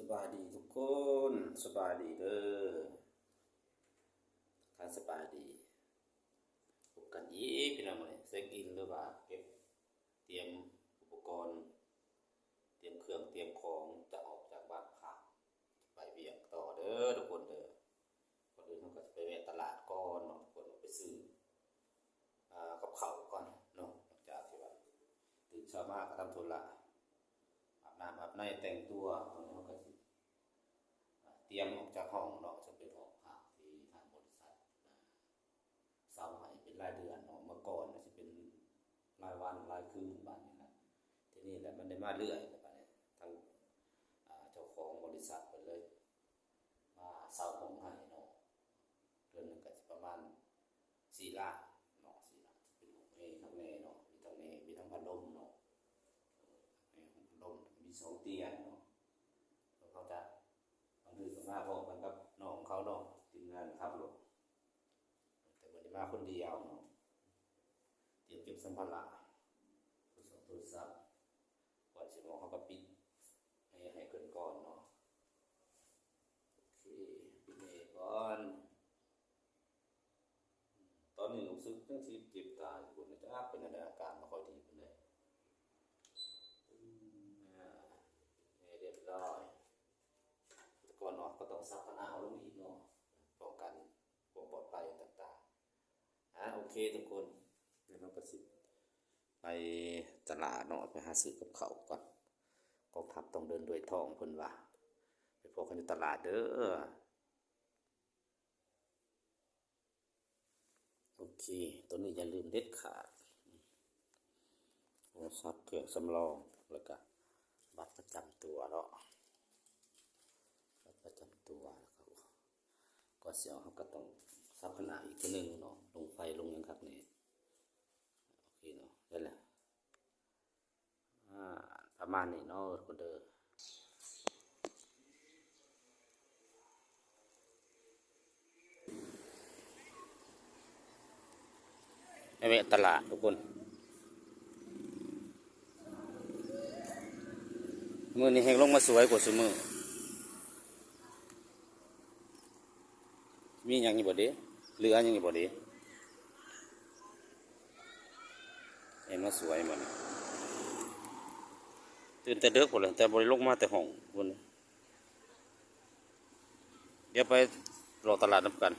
สบายดีทุกคนสบายดีเด้อท่านสบายดีพบกันอีกพี่น้องเลยเซ็กอินหรือว่าเก็บเตรียมอุปกรณ์ เตรียมเครื่องเตรียมของจะออกจากบ้านพักไปเวียงต่อเด้อทุกคนเด้อก่อนอื่นเราก็จะไปแวะตลาดก่อนเนาะทุกคนไปซื้ออกับเขาก่อนเนาะหลังจากที่ว่าตื่นเช้ามาก็ทำธุระอาบน้ำอาบในแต่งตัวตอนนี้เราก็สิอ่าเต รียมออกจากห้องเนาะจะเป็นห้องพักที่ทางบริษัทเสาให้เป็นรายเดือนเนาะเมื่อก่อนนะจะเป็นรายวันรายคืนบ้านนี้นะทีนี้แหละมันได้มาเรื่อยแล้วบัดนี้ทางเจ้าของบริษัทเพิ่นเลย มาเสาห้องให้เนาะเดือนหนึ่งก็สิประมาณสี่ล้านเนาะสี่ล้านเป็นห้องเอทั้งแน่เนาะมีทั้งแน่มีทั้งพัดลมเนาะลมมีสองเตียงเนาะแล้วเขาจะบางทีก็มาพร้อมกันกับน้องเขาเนาะทีมงานครับลูกแต่วันนี้มาคนเดียวเนาะเตรียมเก็บ สัมภาระโทรศัพท์โทรศัพท์ก่อนสิหมอเขาก็ปิด ให้ให้เกินก่อนเนาะโอเคปิดเองก่อน ตอนนี้รู้สึกจังสิเจ็บตาอยู่นะจ๊ะเป็นอาการไม่ค่อยดีเป็นเลยอ่เรียบร้อยก่อนออกก็ต้องซักขนาเอาลงอีกเนาะป้องกันความปลอดภัยต่างๆอ่าโอเคทุกคนเดี๋ยวเราก็สิ ไปตลาดเนาะไปหาซื้อกับเขาก่อนกองทัพต้องเดินด้วยทองเพิ่นว่าไปพบกันอยู่ตลาดเด้อโอเคตัวนี้อย่าลืมเด็ดขาดโทรศัพท์เครื่องสำรองแล้วก็บัตรประจำตัวเนาะบัตรประจำตัวแล้วก็ก็เสียวเขาก็ต้องซับขนาดอีกตัวหนึ่งเนาะลงไฟลงยังครับนี่โอเคเนาะได้แหละอ่าประ มาณนี้เนาะคนเดิมไปแวะตลาดทุกคนมือนี้เฮงลงมาสวยกว่าสมือมีอย่างนี้บ่ด้เหลืออย่างนี้บ่ด้เห็นมาสวยหมัน ตื่นแต่เด็กหมดเลยแต่บริลงมาแต่ห้องบนเดี๋ยวไปรอตลาดน้ำกัน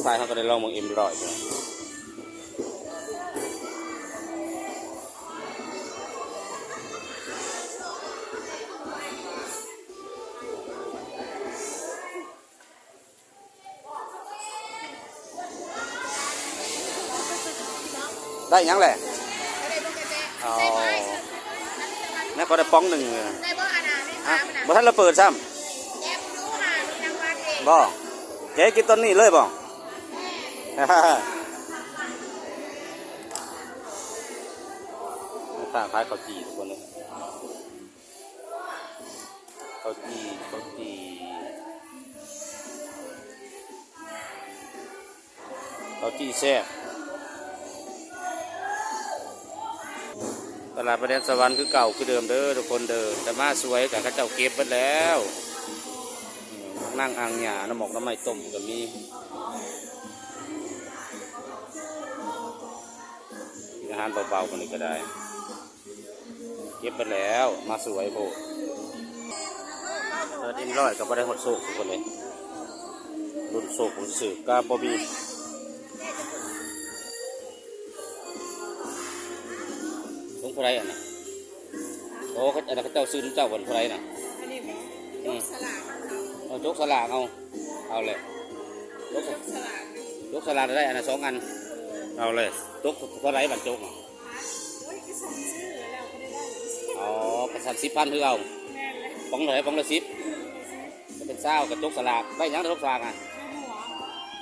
ทุกทายเขาก็ได้ลองมองเอ็มร้อยไปได้หยังแหละอ๋อแม่ก็ได้ป้องหนึ่งเลยได้บ่อานาไม่อะถามนะบ่ทันเราเปิดซ้แอบดูหามีรางวัลเองำบ่เจ๊กินต้นนี้เลยบ่ ต่างขายข้าวจีทุกคนเลยข้าวจีข้าวจีข้าวจีแซ่บตลาดประเด็นสวรรค์คือเก่าคือเดิมเด้อทุกคนเด้อแต่มาสวยกับข้าเจ้าเก็บไปแล้ว นั่งอ่างหญ้าน้ำหมกน้ำไม้ต้มก็มี หารเบาๆกันนี้ก็ได้ เก็บไปแล้วมาสวยโพดเออดินร้อยก็บ่ได้หดโศกทุกคนเลยรุ่นโศกของสื่อกาบอบีลงเท่าไรอะนะโอ้อ้เขาอันนั้นเขาเจ้าซื้อน้ำเจ้าวันเท่าไหรน่ะอันนี้บอกยกสลากของเขาเอายกสลากเอาเอาเลยยกยกสลากนะยกสลากได้อันละสองอัน เอาเลยยกเท่าไรบัตรจกอะโอ้ยก็สั่งซื้อแล้วก็ได้ได้เลยอ๋อประสันสิบพันคือเอาปองเลยปองละสิบจะเป็นเศร้ากับยกสลากได้ยังยกสลากอะ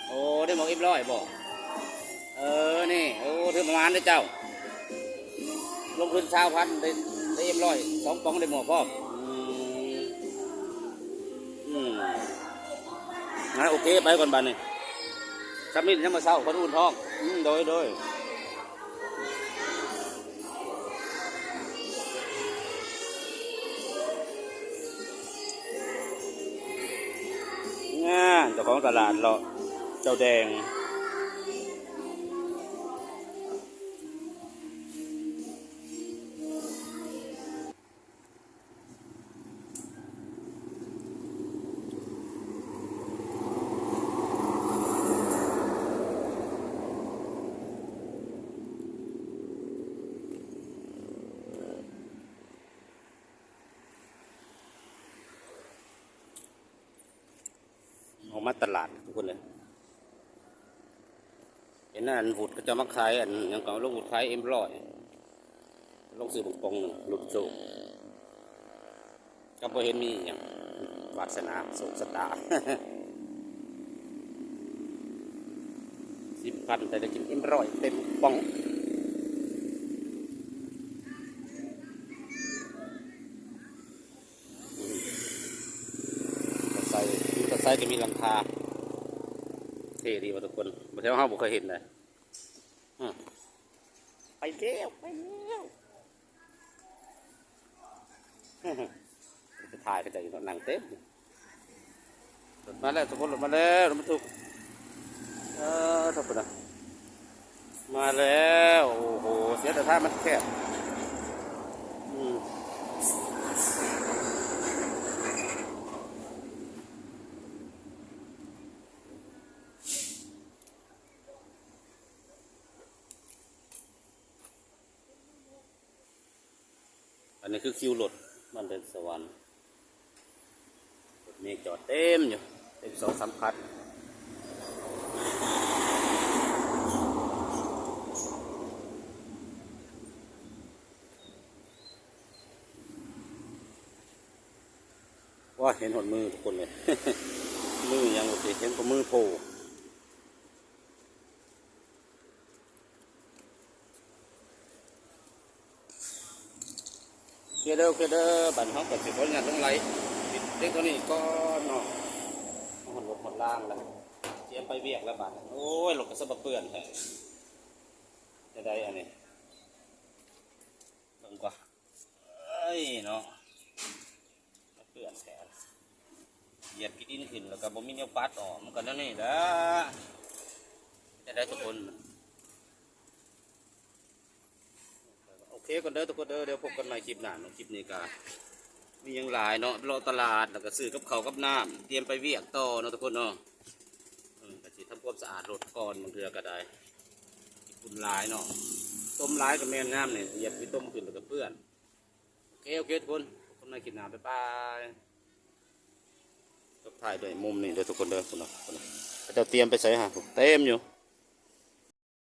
โอ้ได้หมอกอ็มร้อยบอกเออนี่โอ้ถือประมาณได้เจ้า ลงทุนเช้าพันได้ได้อ็มร้อยสองปองได้หมวกพ่ออืมงั้นโอเคไปก่อนบันนี่ซัมมินยังมาเศร้าคนอุ่นท้อง โดยโดยงานเจ้าของตลาดเราเจ้าแดง มาตลาดทุกคนเลยเห็นอันหุดก็จะมาขายอันยังก็ลงหุดขายเอ็มร้อยลงซื้อบุกปองหนึ่งหลุดโจกก็พอเห็นมีอย่างวาสนาสุขสตาสิบพันแต่ได้กินเอ็มร้อยเต็มปองกระใส่ กระใส่ก็มีหลังคาเท่ดีว่ะทุกคนมาเที่ยวห้าบุเคยเห็นเลยไปเร็วไปเร็วจะถ่ายก็จะอยู่นั่งเต็มรถมาแล้วทุกคนรถมาแล้วรถบรรทุกเออทุกคนนะมาแล้ว โอ้โห เสียแต่ท่ามันแคบ นนี้คือคิวรถมันเป็นสวรรค์รถเมฆจอดเต็มอยู่เต็มสองสามคันว่าเห็นหดมือทุกคนเลย มือยังโอเคเห็นก็มือโผล่ เคลียร์เด้อเคเด้อบันห้องกับสิบคนงานต้องไหลติดเด็กตัวนี้ก็เนาะหมดลงหดล่างแล้วเตรียมไปเวียกแล้วบัดโอ้ยหลบกระสะบเปื่อนแท้จะได้อันนี้ลงกว่าเอ้ยเนาะเปื่อนแท้เหยียบกินดินขึ้นแล้วก็บ่มีแนวปัดออกมันก็นั่นนี่ละจะได้ทุกคน โอ เคก่อนเด้อทุกคนเด้อเดี๋ยวพบกันใหม่คลิปหน้าเนาะคลิปนี้ก็มียังหลายเนาะรอตลาดแล้วก็ซื้อกับเขากับน้ำเตรียมไปเวียกต่อเนาะทุกคนเนาะเออก็สิทำความสะอาดรถก่อนบางเทือก็ได้คุณหลายเนาะต้มหลายกับแม่น้ำเนี่ยเหยียบไปต้มขึ้นแล้วก็เปื้อนโอเคโอเคทุกคนพบกันใหม่คลิปหน้าบ๊ายบายถ่ายด้วยมุมนี่เด้อทุกคนเด้อคนเนาะคนเนาเขาเจะเตรียมไปใส่หาเต็มอยู่